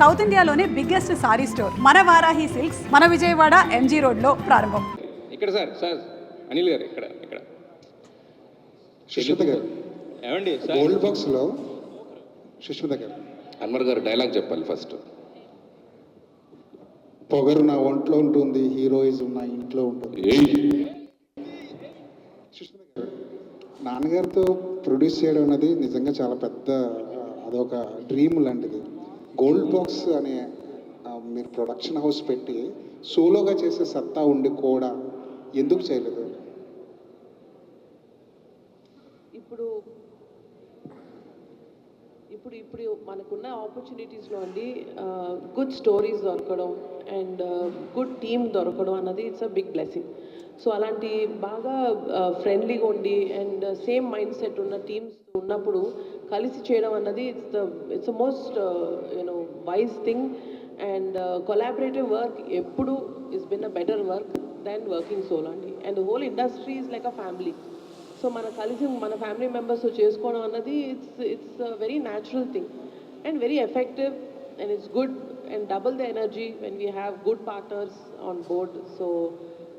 South ఇండియాలోనే biggest sorry store మన Varahi silks మన విజయవాడ ఎంజీ రోడ్లో ప్రారంభం. ఇక్కడ సార్ సార్ అనిల్ గారు ఇక్కడ ఇక్కడ. సుష్మిత గారు. ఏమండి సార్? గోల్డ్ బాక్స్లో సుష్మిత గారు. అన్వర్ గారు డైలాగ్ చెప్పాలి ఫస్ట్. పొగరు నా ఒంట్లో ఉంటుంది హీరోయిజం నా ఇంట్లో ఉంటుంది. సుష్మిత గారు నాన్నగారితో ప్రొడ్యూస్ చేయడం అనేది నిజంగా చాలా పెద్ద అదొక డ్రీమ్ లాంటిది. గోల్డ్ బాక్స్ అనే మీరు ప్రొడక్షన్ హౌస్ పెట్టి సోలోగా చేసే సత్తా ఉండి కూడా ఎందుకు చేయలేదు? ఇప్పుడు ఇప్పుడు ఇప్పుడు మనకున్న ఆపర్చునిటీస్లో అండి గుడ్ స్టోరీస్ దొరకడం అండ్ గుడ్ టీమ్ దొరకడం అన్నది it's a big blessing so అలాంటి బాగా ఫ్రెండ్లీగా ఉండి అండ్ సేమ్ మైండ్ సెట్ ఉన్న టీమ్స్ ఉన్నప్పుడు కలిసి చేయడం అన్నది it's the it's the most you know wise thing and collaborative work ఎప్పుడు is been a better work than working solo అండి. And whole industry is like a family so మన కలిసి మన ఫ్యామిలీ మెంబర్స్ చేసుకోవడం అన్నది it's it's very natural thing and very effective and it's good and double the energy when we have good partners on board so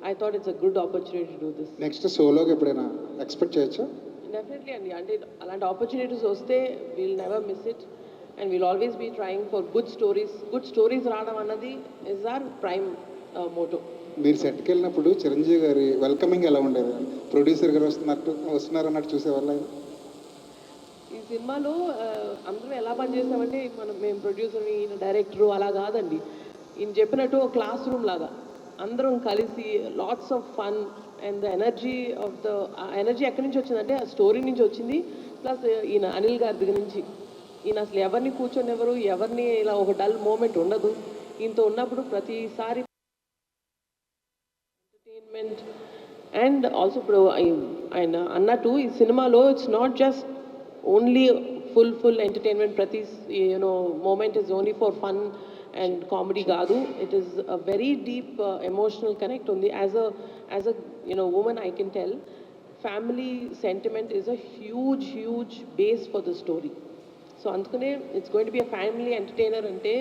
I thought it's a good opportunity to do this next సోలోగా ఎప్పుడైనా expect చేయొచ్చా? Definitely అండి. అంటే అలాంటి opportunities వస్తే we'll never miss it and we'll always be trying for good stories good stories రావడం అన్నది is are prime Moto మీరు సెట్కి వెళ్ళినప్పుడు చిరంజీవి గారి వెల్కమింగ్ ఎలా ఉండేది? ప్రొడ్యూసర్ గారు వస్తున్నట్టు వస్తున్నారు అన్నట్టు చూసేవాళ్ళ? ఈ సినిమాలో ఆ, అందరం ఎలా పనిచేసామంటే మనం మేము ప్రొడ్యూసర్ ఈయన డైరెక్టర్ అలా కాదండి. ఈయన చెప్పినట్టు క్లాస్ రూమ్ లాగా. అందరం కలిసి lots of fun and the energy of the energy ఎక్కడి నుంచి వచ్చిందంటే ఆ స్టోరీ నుంచి వచ్చింది. ప్లస్ ఈయన అనిల్ గారి దగ్గర నుంచి. ఈయన అసలు ఎవరిని కూర్చొని ఎవరు ఎవరిని ఇలా ఒక డల్ మూమెంట్ ఉండదు. ఈయనతో ఉన్నప్పుడు ప్రతిసారి ఎంటర్టైన్మెంట్ అండ్ ఆల్సో ఇప్పుడు ఐ- ఆయన అన్నట్టు ఈ సినిమాలో it's not just only full full entertainment ప్రతి you know moment is only for fun and comedy కాదు it is a very deep emotional connect ఉంది as a as a you know women I can tell family sentiment is a huge huge base for the story so అందుకనే it's going to be a family entertainer అంటే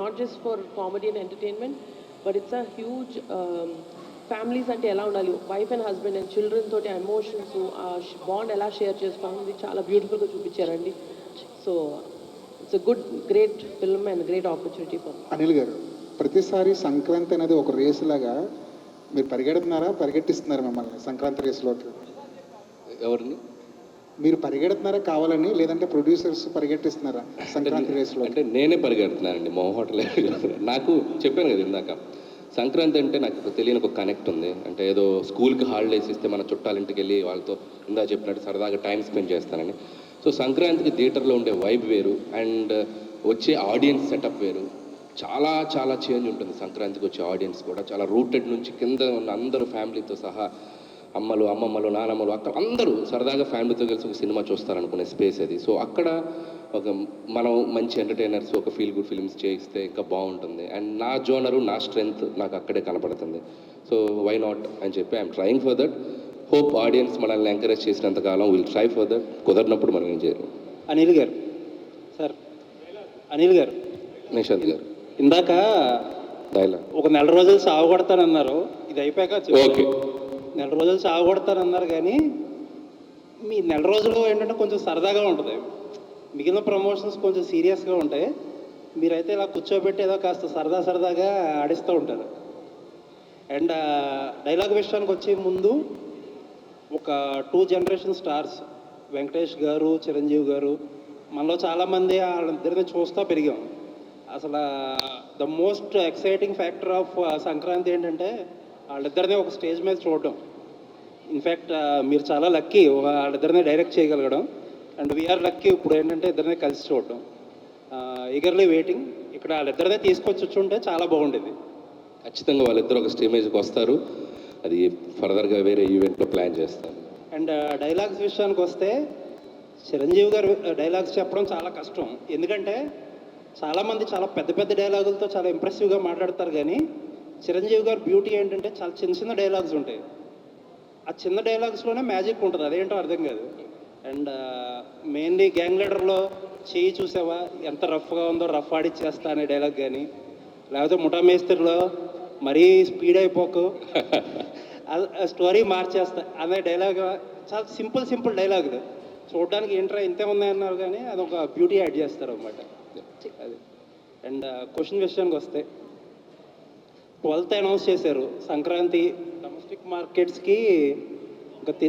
not just for comedy and entertainment but it's a huge families అంటే ఎలా ఉండాలి wife and husband and children తోటి emotions ఆ bond ఎలా share చేసుకోవాలి చాలా బ్యూటిఫుల్గా చూపించారండి. So it's good great film and great opportunity for Anil గారు ప్రతిసారి సంక్రాంతి అనేది ఒక రేసు లాగా మీరు పరిగెడుతున్నారా? పరిగెట్టిస్తున్నారా మిమ్మల్ని సంక్రాంతి రేసులోకి ఎవరిని? మీరు పరిగెడుతున్నారా కావాలని లేదంటే ప్రొడ్యూసర్స్ పరిగెట్టిస్తున్నారా సంక్రాంతి రేసులో అంటే నేనే పరిగెడుతున్నానండి మా హోటల్ నాకు చెప్పాను కదా ఇందాక సంక్రాంతి అంటే నాకు తెలియని ఒక కనెక్ట్ ఉంది. అంటే ఏదో స్కూల్కి హాలిడేస్ ఇస్తే మన చుట్టాలింటికి వెళ్ళి వాళ్ళతో ఇందా చెప్పినట్టు సరదాగా టైం స్పెండ్ చేస్తానని. సో సంక్రాంతికి థియేటర్లో ఉండే వైబ్ వేరు అండ్ వచ్చే ఆడియన్స్ సెటప్ వేరు. చాలా చాలా చేంజ్ ఉంటుంది సంక్రాంతికి వచ్చే ఆడియన్స్ కూడా. చాలా రూటెడ్ నుంచి కింద ఉన్న అందరూ ఫ్యామిలీతో సహా అమ్మలు అమ్మమ్మలు నానమ్మలు అక్కడ అందరూ సరదాగా ఫ్యామిలీతో కలిసి ఒక సినిమా చూస్తారనుకునే స్పేస్ అది. సో అక్కడ ఒక మనం మంచి ఎంటర్టైనర్స్ ఒక ఫీల్ గుడ్ ఫిల్మ్స్ చేయిస్తే ఇంకా బాగుంటుంది. అండ్ నా జోనరు నా స్ట్రెంగ్త్ నాకు అక్కడే కనపడుతుంది. సో వై నాట్ అని చెప్పి I'm trying for that hope audience మనల్ని ఎంకరేజ్ చేసినంత కాలం విల్ ట్రై ఫర్ దట్ కుదరినప్పుడు మనం ఏం చేయరు అనిల్ గారు సార్ అనిల్ గారు. నిషాద్ గారు. ఇందాక డైలాగ్. ఒక నెల రోజులు సాగు కొడతానన్నారు. ఇది అయిపోయాక. ఓకే. నెల రోజులు సాగు కొడతానన్నారు కానీ మీ నెల రోజులు ఏంటంటే కొంచెం సరదాగా ఉంటుంది. మిగిలిన ప్రమోషన్స్ కొంచెం సీరియస్గా ఉంటాయి. మీరైతే ఇలా కూర్చోబెట్టి ఏదో కాస్త సరదా సరదాగా ఆడిస్తూ ఉంటారు. అండ్ డైలాగ్ విషయానికి వచ్చే ముందు ఒక టూ జనరేషన్ స్టార్స్ వెంకటేష్ గారు చిరంజీవి గారు మనలో చాలామంది వాళ్ళిద్దరిని చూస్తూ పెరిగాం. అసలు the most exciting factor of Sankranti ఏంటంటే వాళ్ళిద్దరిని ఒక స్టేజ్ మీద చూడడం ఇన్ఫ్యాక్ట్ uh, మీరు చాలా లక్కీ వాళ్ళిద్దరిని డైరెక్ట్ చేయగలగడం. అండ్ వీఆర్ లక్కీ ఇప్పుడు ఏంటంటే ఇద్దరిని కలిసి చూడడం ఈగర్లీ వెయిటింగ్ ఇక్కడ వాళ్ళిద్దరినే తీసుకొచ్చి ఉంటే చాలా బాగుండేది. ఖచ్చితంగా వాళ్ళిద్దరు ఒక స్టేమేజ్కి వస్తారు. అది ఫర్దర్గా వేరే ఈవెంట్లో ప్లాన్ చేస్తాను అండ్ డైలాగ్స్ విషయానికి వస్తే చిరంజీవి గారు uh, డైలాగ్స్ చెప్పడం చాలా కష్టం. ఎందుకంటే చాలామంది చాలా పెద్ద పెద్ద డైలాగులతో చాలా ఇంప్రెసివ్గా మాట్లాడతారు కానీ చిరంజీవి గారు బ్యూటీ ఏంటంటే చాలా చిన్న చిన్న డైలాగ్స్ ఉంటాయి. ఆ చిన్న డైలాగ్స్లోనే మ్యాజిక్ ఉంటుంది. అదేంటో అర్థం కాదు. అండ్ మెయిన్లీ గ్యాంగ్ లీడర్లో చేయి చూసావా? ఎంత రఫ్గా ఉందో రఫ్ ఆడిచ్చేస్తా అనే డైలాగ్ కానీ లేకపోతే ముఠా మేస్త్రిలో మరీ స్పీడ్ అయిపోకు. స్టోరీ మార్చేస్తా. అనే డైలాగ్ చాలా సింపుల్ సింపుల్ డైలాగ్ చూడడానికి ఏంట్రా ఇంతే ఉన్నాయి అన్నారు కానీ అది ఒక బ్యూటీ యాడ్ చేస్తారు అనమాట అది. అండ్ క్వశ్చన్ విషయానికి వస్తే ట్వెల్త్ అనౌన్స్ చేశారు. సంక్రాంతి డొమెస్టిక్ మార్కెట్స్కి ఇంకా తి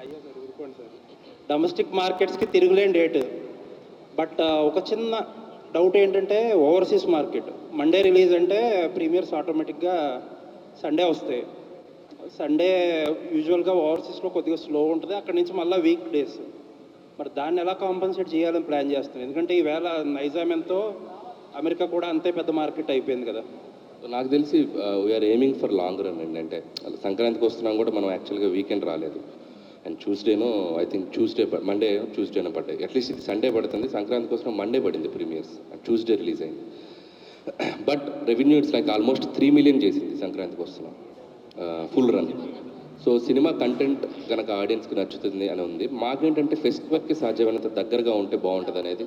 అయ్యో సార్ ఊరుకోండి సార్. డొమెస్టిక్ మార్కెట్స్కి తిరుగులేని డేట్. బట్ ఒక చిన్న డౌట్ ఏంటంటే ఓవర్సీస్ మార్కెట్. మండే రిలీజ్ అంటే ప్రీమియర్స్ ఆటోమేటిక్గా సండే వస్తాయి. సండే యూజువల్గా ఓవర్సీస్లో కొద్దిగా స్లో ఉంటుంది. అక్కడి నుంచి మళ్ళీ వీక్ డేస్ మరి దాన్ని ఎలా కాంపన్సేట్ చేయాలని ప్లాన్ చేస్తాను ఎందుకంటే ఈవేళ నైజాం ఎంతో అమెరికా కూడా అంతే పెద్ద మార్కెట్ అయిపోయింది కదా. నాకు తెలిసి we're aiming for long run అండి. అంటే సంక్రాంతికి వస్తున్నాం కూడా మనం యాక్చువల్గా వీకెండ్ రాలేదు. అండ్ ట్యూస్డేను ఐ థింక్ ట్యూస్డే మండే ట్యూస్డేనో పడ్డాయి. అట్లీస్ట్ ఇది సండే పడుతుంది. సంక్రాంతికి వస్తున్నాం మండే పడింది ప్రీమియర్స్ ట్యూస్డే రిలీజ్ అయింది. But revenue it's like almost three million చేసింది సంక్రాంతికి వస్తున్నాం full run so cinema content కనుక ఆడియన్స్కి నచ్చుతుంది అని ఉంది. మాకేంటంటే ఫెస్టివల్కి సాధ్యమైనంత దగ్గరగా ఉంటే బాగుంటుంది అనేది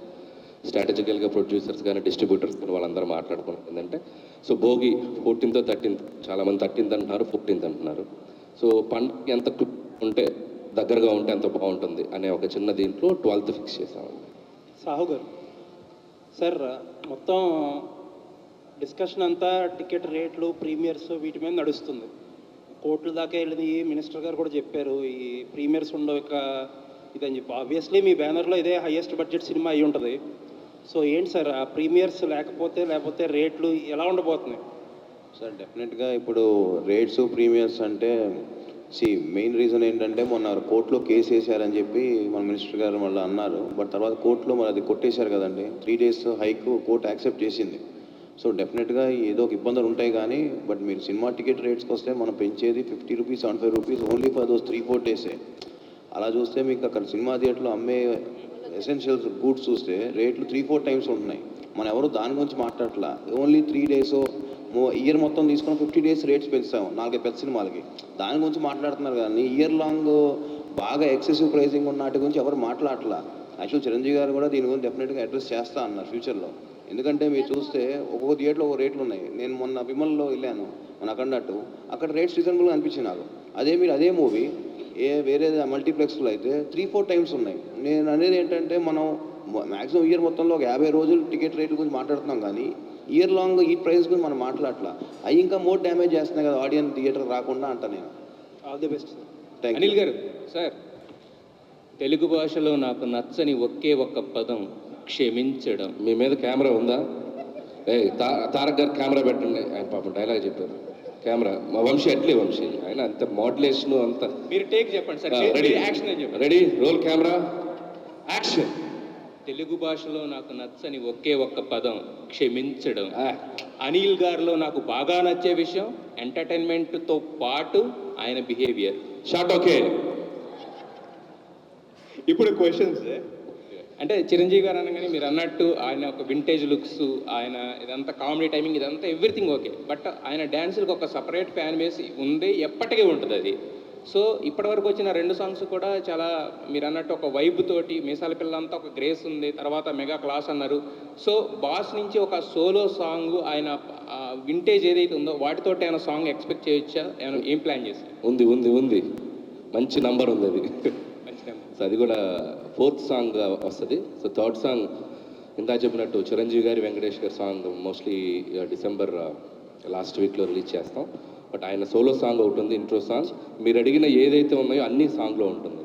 స్ట్రాటజికల్గా ప్రొడ్యూసర్స్ కానీ డిస్ట్రిబ్యూటర్స్ కానీ వాళ్ళందరూ మాట్లాడుకున్నారు ఏంటంటే సో భోగి ఫోర్టీన్త్ థర్టీన్త్ చాలామంది థర్టీన్త్ అంటున్నారు ఫోర్టీన్త్ అంటున్నారు. సో పండుగ ఎంత ఉంటే దగ్గరగా ఉంటే అంత బాగుంటుంది అనే ఒక చిన్న దీంట్లో ట్వెల్త్ ఫిక్స్ చేసామండి సాహు గారు సార్ మొత్తం డిస్కషన్ అంతా టికెట్ రేట్లు ప్రీమియర్స్ వీటి మీద నడుస్తుంది. కోర్టుల దాకా వెళ్ళింది మినిస్టర్ గారు కూడా చెప్పారు ఈ ప్రీమియర్స్ ఉండవు ఇక ఇదని చెప్పి. ఆబ్వియస్లీ మీ బ్యానర్లో ఇదే హైయెస్ట్ బడ్జెట్ సినిమా అయి ఉంటుంది. సో ఏంటి సార్ ఆ ప్రీమియర్స్ లేకపోతే లేకపోతే రేట్లు ఎలా ఉండబోతున్నాయి? సార్ డెఫినెట్గా ఇప్పుడు రేట్స్ ప్రీమియర్స్ అంటే సి మెయిన్ రీజన్ ఏంటంటే మొన్న కోర్టులో కేసు వేసారని చెప్పి మన మినిస్టర్ గారు మళ్ళీ అన్నారు. బట్ తర్వాత కోర్టులో మరి అది కొట్టేశారు కదండి. Three days hike court accept చేసింది. సో డెఫినెట్గా ఏదో ఒక ఇబ్బందులు ఉంటాయి కానీ బట్ మీరు సినిమా టికెట్ రేట్స్కి వస్తే మనం పెంచేది fifty rupees seventy five rupees only for those three four డేసే. అలా చూస్తే మీకు అక్కడ సినిమా థియేటర్లో అమ్మే ఎసెన్షియల్స్ గూడ్స్ చూస్తే రేట్లు త్రీ ఫోర్ టైమ్స్ ఉంటున్నాయి. మనం ఎవరు దాని గురించి మాట్లాడట్లా? ఓన్లీ త్రీ డేస్ ఇయర్ మొత్తం తీసుకుని ఫిఫ్టీ డేస్ రేట్స్ పెంచుతాము నాలుగైదు పెద్ద సినిమాలకి. దాని గురించి మాట్లాడుతున్నారు కానీ ఇయర్ లాంగ్ బాగా ఎక్సెసివ్ ప్రైసింగ్ ఉన్న వాటి గురించి ఎవరు మాట్లాడట్లా? యాక్చువల్ చిరంజీవి గారు కూడా దీని గురించి డెఫినెట్గా అడ్రస్ చేస్తా అన్నారు ఫ్యూచర్లో. ఎందుకంటే మీరు చూస్తే ఒక్కొక్క థియేటర్లో ఒక రేట్లు ఉన్నాయి. నేను మొన్న విమల్లో వెళ్ళాను మన అక్కడట్టు అక్కడ రేట్స్ రీజనబుల్గా అనిపించింది నాకు. అదే మీరు అదే మూవీ ఏ వేరే మల్టీప్లెక్స్లో అయితే త్రీ ఫోర్ టైమ్స్ ఉన్నాయి. నేను అనేది ఏంటంటే మనం మ్యాక్సిమం ఇయర్ మొత్తంలో ఒక యాభై రోజులు టికెట్ రేట్ల గురించి మాట్లాడుతున్నాం కానీ ఇయర్ లాంగ్ ఈ ప్రైస్ గురించి మనం మాట్లాడట్లా. అవి ఇంకా మోర్ డ్యామేజ్ చేస్తున్నాయి కదా ఆడియన్స్ థియేటర్ రాకుండా అంట నేను. ఆల్ ది బెస్ట్ అనిల్ గారు సార్. తెలుగు భాషలో నాకు నచ్చని ఒకే ఒక్క పదం క్షమించడం. మీ మీద కెమెరా ఉందా? ఏ తా తారక్ గారు కెమెరా పెట్టండి. ఆయన పాపం డైలాగ్ చెప్పారు. కెమెరా మా వంశీ అట్లే వంశీ. ఆయన అంత మోడలేషన్ అంత మీరు టేక్ చెప్పండి సార్. రెడీ. యాక్షన్ అని చెప్పండి. Ready. Roll camera. Action. Telugu భాషలో నాకు నచ్చని ఒకే ఒక్క పదం క్షమించడం. అనిల్ గారిలో నాకు బాగా నచ్చే విషయం ఎంటర్టైన్మెంట్తో పాటు ఆయన బిహేవియర్. Short okay. ఇప్పుడు క్వశ్చన్స్. అంటే చిరంజీవి గారు అనగానే మీరు అన్నట్టు ఆయన ఒక వింటేజ్ లుక్స్ ఆయన ఇదంతా కామెడీ టైమింగ్ ఇదంతా ఎవ్రీథింగ్ ఓకే బట్ ఆయన డ్యాన్సులకు ఒక సపరేట్ ఫ్యాన్ బేస్ ఉంది ఎప్పటికీ ఉంటుంది అది. సో ఇప్పటివరకు వచ్చిన రెండు సాంగ్స్ కూడా చాలా మీరు అన్నట్టు ఒక వైబ్ తోటి మీసాల పిల్లంతా ఒక గ్రేస్ ఉంది తర్వాత మెగా క్లాస్ అన్నారు. సో బాస్ నుంచి ఒక సోలో సాంగ్ ఆయన వింటేజ్ ఏదైతే ఉందో వాటితోటి ఆయన సాంగ్ ఎక్స్పెక్ట్ చేయొచ్చా? ఆయన ఏం ప్లాన్ చేశారు? ఉంది ఉంది ఉంది. మంచి నంబర్ ఉంది అది. మంచి నెంబర్ సో అది కూడా ఫోర్త్ సాంగ్ వస్తుంది. సో థర్డ్ సాంగ్ ఇందా చెప్పినట్టు చిరంజీవి గారి వెంకటేష్ గారి సాంగ్ మోస్ట్లీ డిసెంబర్ లాస్ట్ వీక్లో రిలీజ్ చేస్తాం. బట్ ఆయన సోలో సాంగ్ ఒకటి ఉంది ఇంట్రో సాంగ్ మీరు అడిగిన ఏదైతే ఉన్నాయో అన్ని సాంగ్లో ఉంటుంది.